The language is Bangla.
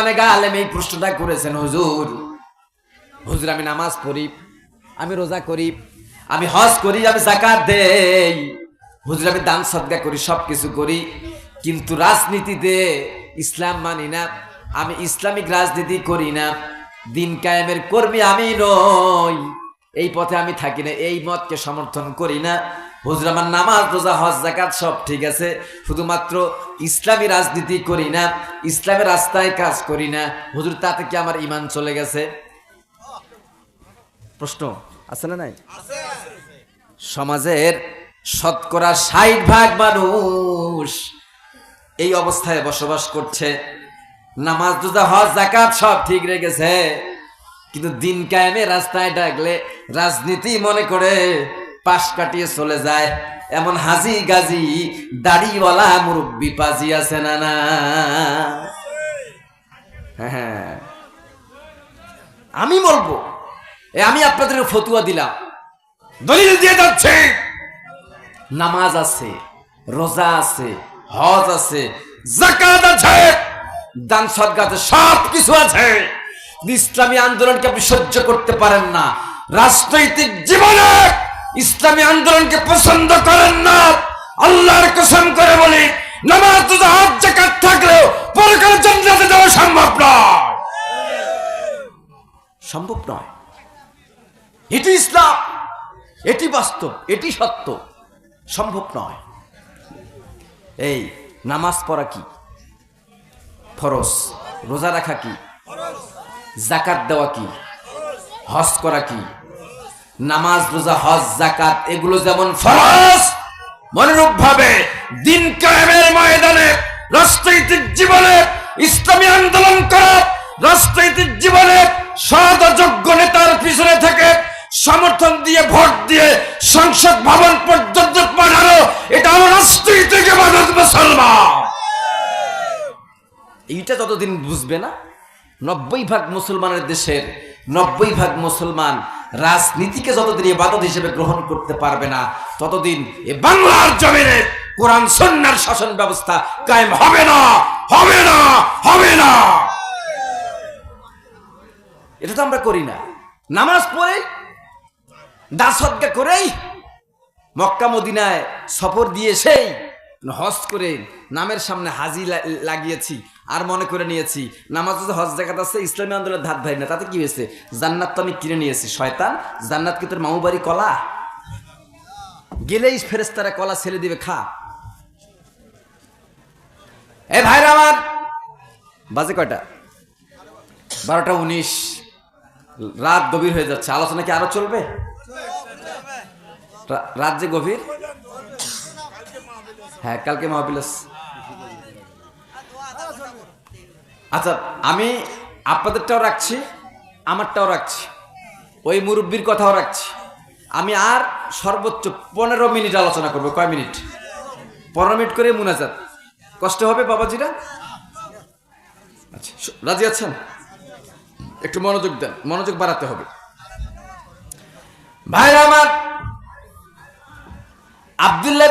অনেক আলেম এই প্রশ্নটা করেছেন, হুজুর। হুজুর, আমি নামাজ পড়ি, আমি রোজা করি, আমি হজ করি, আমি জাকাত দেই। হুজুর, আমি দান সদ্গা করি সব কিছু করি, কিন্তু রাজনীতিতে ইসলাম মানি না, আমি ইসলামিক রাজনীতি করি না, দিন কায়েমের কর্মী আমি নই, এই পথে আমি থাকি না, এই মতকে সমর্থন করি না। হুজুর, আমার নামাজ, রোজা, হজ জাকাত সব ঠিক আছে, শুধুমাত্র ইসলামী রাজনীতি করি না, ইসলামের রাস্তায় কাজ করি না। হুজুর, তাতে কি আমার ইমান চলে গেছে? প্রশ্ন আছে না নাই? সমাজের শতকরা ষাট ভাগ মানুষ এই অবস্থায় বসবাস করছে। নামাজ, রোজা, হজ জাকাত সব ঠিক রেখেছে কিন্তু দিন কায়েমে রাস্তায় ডাকলে রাজনীতি মনে করে পাশ কাটিয়ে চলে যায়। এমন হাজি গাজি, দাড়িওয়ালা মুরব্বি পাজি আছে না না? হ্যাঁ আমি বলব আমি আপনাদের ফতুয়া দিলাম। দলিল দিয়ে যাচ্ছে। নামাজ আছে, রোজা আছে, হজ আছে জাকাত আছে, দান আছে সব কিছু আছে। ইসলামী আন্দোলনকে আপনি সহ্য করতে পারেন না। রাজনৈতিক জীবনে ইসলামী আন্দোলনকে পছন্দ করেন না। আল্লাহর কসম করে বলি, নামাজ হজ জাকাত থাকলেও পরকালে জান্নাতে যাওয়া সম্ভব নয়। সম্ভব নয়। এটি ইসলাম, এটি বাস্তব, এটি সত্য। সম্ভব নয়। এই, নামাজ পড়া কি? ফরজ। রোজা রাখা কি? জাকাত দেওয়া কি? হজ করা কি? নামাজ, রোজা, হজ জাকাত এগুলো যেমন ফরজ মনোরূপ ভাবে দিন কায়েমের ময়দানে রাজনৈতিক জীবনে ইসলামী আন্দোলন করা রাজনৈতিক জীবনে সৎ ও যোগ্য নেতার পিছনে থেকে সমর্থন দিয়ে, ভোট দিয়ে, সংসদ ভবন পর্যন্ত পাঠানো এটা আমার রাজনৈতিক মুসলমান। এইটা যতদিন বুঝবে না, নব্বই ভাগ মুসলমানের দেশের নব্বই ভাগ মুসলমান রাজনীতিকে যতদিন ইবাদত হিসেবে গ্রহণ করতে পারবে না, ততদিন এ বাংলার জমিনে কোরআন সন্ন্যার শাসন ব্যবস্থা কায়েম হবে না হবে না হবে না। এটা তো আমরা করি না। নামাজ পড়ে দাসদগা করেই মক্কা, মদিনায় সফর দিয়ে সেই হজ করে নামের সামনে হাজি লাগিয়েছি। আর মনে করে নিয়েছি, নামাজ হজ জায়গাত আছে, ইসলামী আন্দোলনের ধাত ভাই না, তাতে কি হয়েছে? জান্নাত তো আমি কিনে নিয়েছি, শয়তান, জান্নাত কি তোর মামু বাড়ি কলা? গেলেই ফেরেস্তারা কলা ছেলে দিবে, খা। এ ভাইরা আমার, বাজে কয়টা? বারোটা উনিশ, রাত গভীর হয়ে যাচ্ছে, আলোচনা কি আরও চলবে? রাত যে গভীর? হ্যাঁ কালকে মহাবিলাস আচ্ছা আমি আপনাদেরটাও রাখছি, আমারটাও রাখছি, ওই মুরব্বীর কথাও রাখছি। আমি আর সর্বোচ্চ পনেরো মিনিট আলোচনা করব, কয় মিনিট? পনেরো মিনিট করে মুনাজাত। কষ্ট হবে বাবাজিরা? আচ্ছা রাজি আছেন? একটু মনোযোগ দেন, মনোযোগ বাড়াতে হবে। ভাইরা আমার, আব্দুল্লাহ